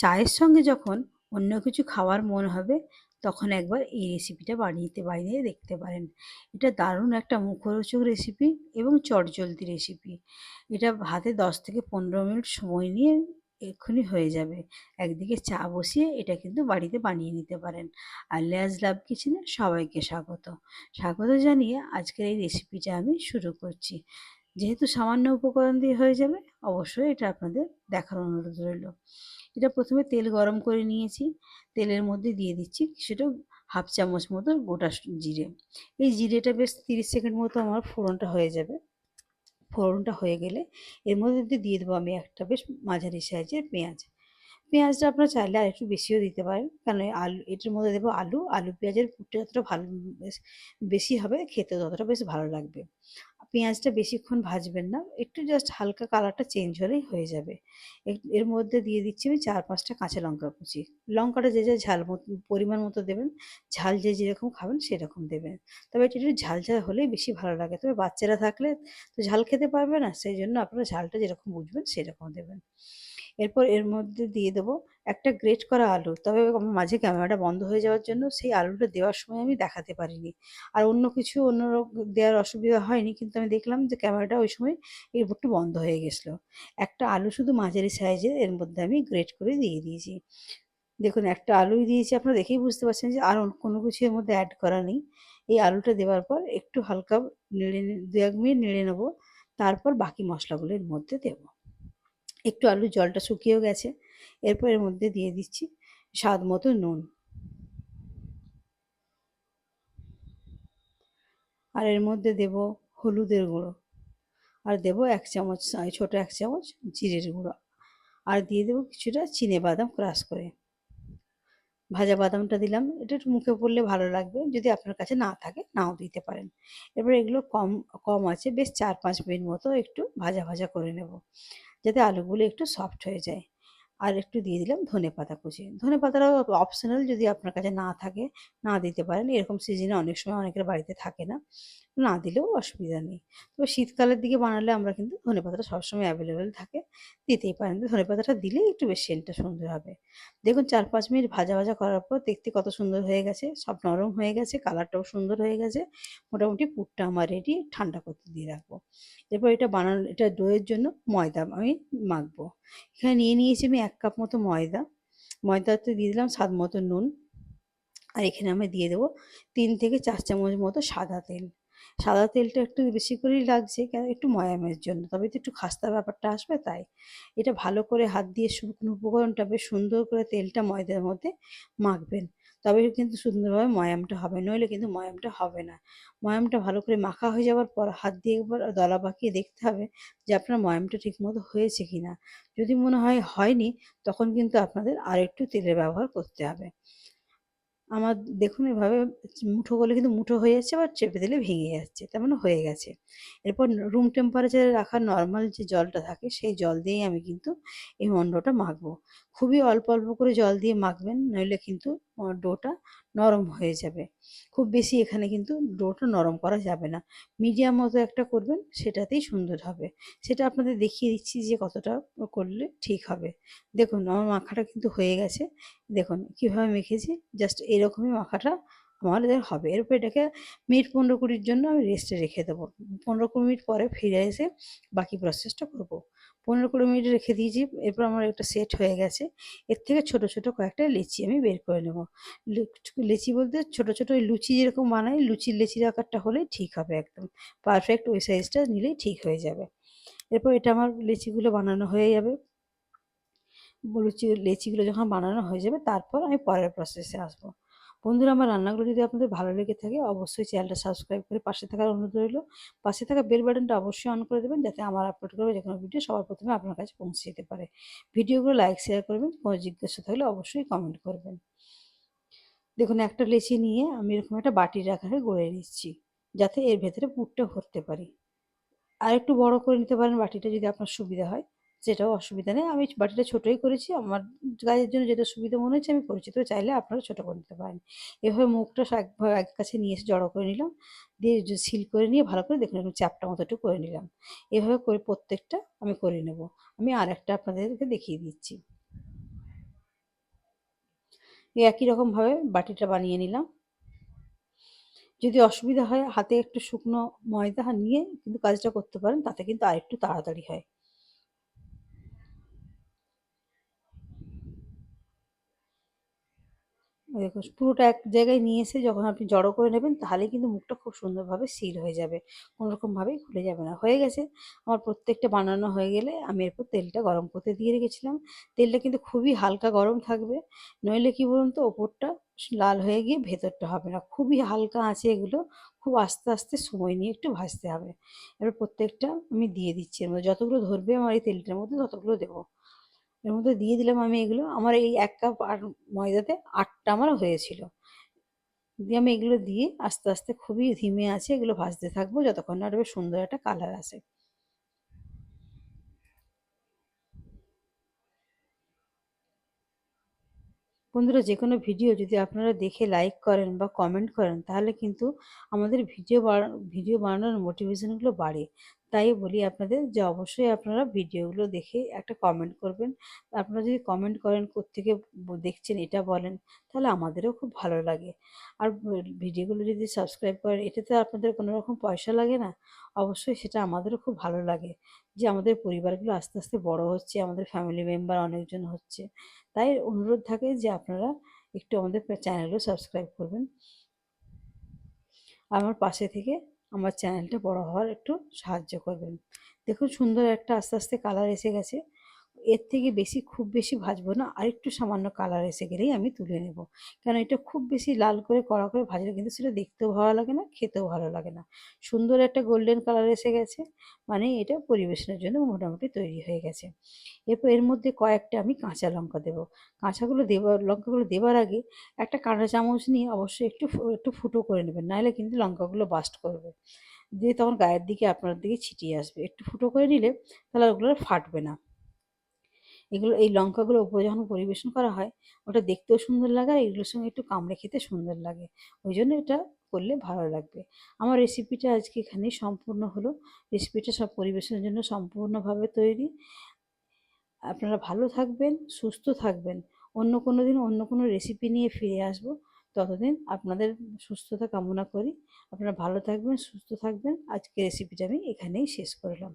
চায়ের সঙ্গে যখন অন্য কিছু খাওয়ার মন হবে, তখন একবার এই রেসিপিটা বানিয়ে বানিয়ে দেখতে পারেন। এটা দারুণ একটা মুখরোচক রেসিপি এবং চটজলদি রেসিপি এটা হাতে দশ থেকে পনেরো মিনিট সময় নিয়ে এক্ষুনি হয়ে যাবে। একদিকে চা বসিয়ে এটা কিন্তু বাড়িতে বানিয়ে নিতে পারেন। আর লেয়াজ লাভ কিচেনে সবাইকে স্বাগত। স্বাগত জানিয়ে আজকের এই রেসিপিটা আমি শুরু করছি। যেহেতু সামান্য উপকরণ দিয়ে হয়ে যাবে, অবশ্যই এটা আপনাদের দেখার অনুরোধ রইল। এটা প্রথমে তেল গরম করে নিয়েছি, তেলের মধ্যে দিয়ে দিচ্ছি কিছুটা হাফ চামচ মতো গোটা জিরে। এই জিরেটা বেশ তিরিশ সেকেন্ড মতো আমার ফোড়নটা হয়ে যাবে। ফোড়নটা হয়ে গেলে এর মধ্যে দিয়ে দেবো আমি একটা বেশ মাঝারি সাইজের পেঁয়াজ। পেঁয়াজটা আপনারা চাইলে আর একটু বেশিও দিতে পারেন, কারণ আলু, এটার মধ্যে দেবো আলু। আলু পেঁয়াজের পুরটা যতটা ভালো বেশি হবে, খেতে ততটা বেশ ভালো লাগবে। পেঁয়াজটা বেশিক্ষণ ভাজবেন না, একটু জাস্ট হালকা কালারটা চেঞ্জ হলেই হয়ে যাবে। এর মধ্যে দিয়ে দিচ্ছি আমি চার পাঁচটা কাঁচা লঙ্কা কুচি। লঙ্কাটা যে যে ঝাল পরিমাণ মতো দেবেন, ঝাল যে যেরকম খাবেন সেরকম দেবেন। তবে এটা একটু ঝাল ঝাল হলেই বেশি ভালো লাগে। তবে বাচ্চারা থাকলে তো ঝাল খেতে পারবে না, সেই জন্য আপনারা ঝালটা যেরকম বুঝবেন সেরকম দেবেন। এরপর এর মধ্যে দিয়ে দেবো একটা গ্রেট করা আলু। তবে আমার মাঝে ক্যামেরাটা বন্ধ হয়ে যাওয়ার জন্য সেই আলুটা দেওয়ার সময় আমি দেখাতে পারিনি। আর অন্য কিছু, অন্য দেওয়ার অসুবিধা হয়নি, কিন্তু আমি দেখলাম যে ক্যামেরাটা ওই সময় একটু বন্ধ হয়ে গেছিল। একটা আলু শুধু মাঝারি সাইজের এর মধ্যে আমি গ্রেট করে দিয়ে দিয়েছি। দেখুন, একটা আলুই দিয়েছি, আপনারা দেখেই বুঝতে পারছেন যে আর কোনো কিছু এর মধ্যে অ্যাড করা নেই। এই আলুটা দেওয়ার পর একটু হালকা নেড়ে দু এক মিনিট নেড়ে নেব, তারপর বাকি মশলাগুলো এর মধ্যে দেবো। একটু আলুর জলটা শুকিয়েও গেছে। এরপর এর মধ্যে দিয়ে দিচ্ছি স্বাদ মতো নুন। আর এর মধ্যে দেব হলুদের গুঁড়ো। আর দেব এক চামচ, ছোটো এক চামচ জিরের গুঁড়ো। আর দিয়ে দেবো কিছুটা চিনে বাদাম ক্রাশ করে। ভাজা বাদামটা দিলাম। এটা একটু মুখে পড়লে ভালো লাগবে। যদি আপনার কাছে না থাকে, নাও দিতে পারেন। এবার এগুলো কম কম আছে, বেশ চার পাঁচ মিনিট মতো একটু ভাজা ভাজা করে নেব। যাতে আলুগুলো একটু সফট হয়ে যায়। আর একটু দিয়ে দিলাম ধনে পাতা কুচি। ধনে পাতাটাও অপশনাল যদি আপনার কাছে না থাকে, না দিতে পারেন। এরকম সিজনে অনেক সময় অনেকের বাড়িতে থাকে না। না দিলেও অসুবিধা নেই। তবে শীতকালের দিকে বানালে আমরা কিন্তু ধনে পাতাটা সবসময় অ্যাভেলেবেল থাকে। দিতেই পারেন। ধনে পাতাটা দিলেই একটু বেশ সেন্টটা সুন্দর হবে। দেখুন চার পাঁচ মিনিট ভাজা ভাজা করার পর দেখতে কত সুন্দর হয়ে গেছে। সব নরম হয়ে গেছে কালারটাও সুন্দর হয়ে গেছে। মোটামুটি পুরটা আমার রেডি ঠান্ডা করতে দিয়ে রাখব। এরপর এটা বানানো, এটা দইয়ের জন্য ময়দা আমি মাখবো। এখানে নিয়ে নিয়েছি আমি এক কাপ মতো ময়দা। ময়দাতে দিয়ে দিলাম স্বাদ মতো নুন। আর এখানে আমি দিয়ে দেবো তিন থেকে চার চামচ মতো সাদা তেল। সাদা তেলটা একটু বেশি করেই লাগছে, কেন একটু ময়ামের জন্য। তবে তো একটু খাস্তা ব্যাপারটা আসবে তাই। এটা ভালো করে হাত দিয়ে শুকনো উপকরণটা বেশ সুন্দর করে তেলটা ময়দার মধ্যে মাখবেন। তবে কিন্তু সুন্দরভাবে ময়ামটা হবে, নইলে কিন্তু ময়ামটা হবে না। ময়ামটা ভালো করে মাখা হয়ে যাওয়ার পর হাত দিয়ে একবার দলা পাকিয়ে দেখতে হবে যে আপনার ময়ামটা ঠিকমতো হয়েছে কি না যদি মনে হয় হয়নি, তখন কিন্তু আপনাদের আরেকটু তেলের ব্যবহার করতে হবে। আমার দেখুন এভাবে মুঠো করলে কিন্তু মুঠো হয়ে যাচ্ছে আবার চেপে দিলে ভেঙে যাচ্ছে, তার মানে হয়ে গেছে। এরপর রুম টেম্পারেচারে রাখা নর্মাল যে জলটা থাকে, সেই জল দিয়েই আমি কিন্তু এই মণ্ডটা মাখবো। খুবই অল্প অল্প করে জল দিয়ে মাখবেন, নইলে কিন্তু ডোটা নরম হয়ে যাবে। খুব বেশি এখানে কিন্তু ডোটা নরম করা যাবে না। মিডিয়াম মতো একটা করবেন, সেটাতেই সুন্দর হবে। সেটা আপনাদের দেখিয়ে দিচ্ছি যে কতটা করলে ঠিক হবে। দেখুন, আমার মাখাটা কিন্তু হয়ে গেছে। দেখুন, কীভাবে মেখেছি, জাস্ট এরকমই মাখাটা আমাদের হবে। এরপর এটাকে মিনিট পনেরো কুড়ির জন্য আমি রেস্টে রেখে দেবো। পনেরো কুড়ি মিনিট পরে ফিরে এসে বাকি প্রসেসটা করব। পনেরো কুড়ি মিনিট রেখে দিয়েছি, এরপর আমার একটা সেট হয়ে গেছে। এর থেকে ছোট ছোট কয়েকটা লেচি আমি বের করে নেব। লেচি বলতে ছোট ছোট ওই লুচি যেরকম বানাই, লুচির লেচির আকারটা হলেই ঠিক হবে একদম। পারফেক্ট ওই সাইজটা নিলেই ঠিক হয়ে যাবে। এরপর এটা আমার লেচিগুলো বানানো হয়ে যাবে। লুচি লেচিগুলো যখন বানানো হয়ে যাবে, তারপর আমি পরের প্রসেসে আসব। বন্ধুরা, আমার রান্নাগুলো যদি আপনাদের ভালো লেগে থাকে, অবশ্যই চ্যানেলটা সাবস্ক্রাইব করে পাশে থাকার অনুরোধ রইল। পাশে থাকা বেল বাটনটা অবশ্যই অন করে দেবেন, যাতে আমার আপলোড করবে যে কোনো ভিডিও সবার প্রথমে আপনার কাছে পৌঁছে যেতে পারে। ভিডিওগুলো লাইক, শেয়ার করবেন, কোনো জিজ্ঞাসা থাকলে অবশ্যই কমেন্ট করবেন। দেখুন, একটা লেচি নিয়ে আমি এরকম একটা বাটির আকারে গড়ে নিচ্ছি, যাতে এর ভেতরে পুরটা ভরতে পারি। আর একটু বড় করে নিতে পারেন বাটিটা যদি আপনার সুবিধা হয়। সেটাও অসুবিধা নেই। আমি বাটিটা ছোটোই করেছি। আমার গায়ের জন্য যেটা সুবিধা মনে হচ্ছে, আমি করেছি তো চাইলে আপনারা ছোটো করে নিতে পারেন। এভাবে মুখটা একভাবে এক কাছে নিয়ে এসে জড়ো করে নিলাম। দিয়ে সিল করে নিয়ে ভালো করে দেখুন একটু চ্যাপটা মতো একটু করে নিলাম। এভাবে করে প্রত্যেকটা আমি করে নেব। আমি আর একটা আপনাদেরকে দেখিয়ে দিচ্ছি। একই রকমভাবে বাটিটা বানিয়ে নিলাম। যদি অসুবিধা হয়, হাতে একটু শুকনো ময়দা নিয়ে কিন্তু কাজটা করতে পারেন, তাতে কিন্তু আরেকটু তাড়াতাড়ি হয়। দেখুন পুরোটা এক জায়গায় নিয়ে এসে যখন আপনি জড়ো করে নেবেন, তাহলে কিন্তু মুখটা খুব সুন্দরভাবে সিল হয়ে যাবে। কোনোরকমভাবেই খুলে যাবে না। হয়ে গেছে। আমার প্রত্যেকটা বানানো হয়ে গেলে আমি এরপর তেলটা গরম করতে দিয়ে রেখেছিলাম। তেলটা কিন্তু খুবই হালকা গরম থাকবে। নইলে কি বলুন তো, ওপরটা লাল হয়ে গিয়ে ভেতরটা হবে না। খুবই হালকা আছে এগুলো। খুব আস্তে আস্তে সময় নিয়ে একটু ভাজতে হবে। এবার প্রত্যেকটা আমি দিয়ে দিচ্ছি। যতগুলো ধরবে আমার এই তেলটার মধ্যে ততগুলো দেবো। এর মধ্যে দিয়ে দিলাম আমি এগুলো। আমার এই এক কাপ আর ময়দাতে আটটা আমার হয়েছিল। দিয়ে আমি এগুলো দিয়ে আস্তে আস্তে খুবই ধিমে আছে, এগুলো ভাজতে থাকব যতক্ষণ না আরও সুন্দর একটা কালার আসে। বন্ধুরা যে কোনো ভিডিও যদি আপনারা দেখে লাইক করেন বা কমেন্ট করেন, তাহলে কিন্তু আমাদের ভিডিও ভিডিও বানানোর মোটিভেশনগুলো বাড়ে। তাই বলি আপনাদের যে অবশ্যই আপনারা ভিডিওগুলো দেখে একটা কমেন্ট করবেন। আপনারা যদি কমেন্ট করেন কোত্থেকে দেখছেন এটা বলেন, তাহলে আমাদেরও খুব ভালো লাগে। আর ভিডিওগুলো যদি সাবস্ক্রাইব করেন এটাতে আপনাদের কোনো রকম পয়সা লাগে না। অবশ্যই সেটা আমাদেরও খুব ভালো লাগে যে আমাদের পরিবারগুলো আস্তে আস্তে বড় হচ্ছে, আমাদের ফ্যামিলি মেম্বার অনেকজন হচ্ছে। তাই অনুরোধ থাকে যে আপনারা একটু আমাদের চ্যানেলও সাবস্ক্রাইব করবেন। আমার পাশে থেকে আমার চ্যানেলটা বড় হওয়ার একটু সাহায্য করবেন। দেখুন সুন্দর একটা আস্তে আস্তে কালার এসে গেছে। এর থেকে বেশি খুব বেশি ভাজবো না। আর একটু সামান্য কালার এসে গেলেই আমি তুলে নেব। কারণ এটা খুব বেশি লাল করে, কড়া করে ভাজলে কিন্তু সেটা দেখতেও ভালো লাগে না, খেতেও ভালো লাগে না। সুন্দর একটা গোল্ডেন কালার এসে গেছে মানে এটা পরিবেশনের জন্য মোটামুটি তৈরি হয়ে গেছে। এরপর এর মধ্যে কয়েকটা আমি কাঁচা লঙ্কা দেবো। কাঁচাগুলো দেবার লঙ্কাগুলো দেবার আগে একটা কাঁটা চামচ নিয়ে অবশ্যই একটু একটু ফুটো করে নেবেন, নাহলে কিন্তু লঙ্কাগুলো বাস্ট করবে। দিয়ে তখন গায়ের দিকে আপনার দিকে ছিটিয়ে আসবে। একটু ফুটো করে নিলে তাহলে ওগুলো ফাটবে না। এগুলো, এই লঙ্কাগুলো উপরে যখন পরিবেশন করা হয়, ওটা দেখতেও সুন্দর লাগে আর এগুলোর সঙ্গে একটু কামড়ে খেতে সুন্দর লাগে। ওই জন্য এটা করলে ভালো লাগবে। আমার রেসিপিটা আজকে এখানেই সম্পূর্ণ হলো। রেসিপিটা সব পরিবেশনের জন্য সম্পূর্ণভাবে তৈরি। আপনারা ভালো থাকবেন, সুস্থ থাকবেন। অন্য কোনো দিন অন্য কোনো রেসিপি নিয়ে ফিরে আসব। ততদিন আপনাদের সুস্থতা কামনা করি। আপনারা ভালো থাকবেন, সুস্থ থাকবেন। আজকে রেসিপিটা আমি এখানেই শেষ করলাম।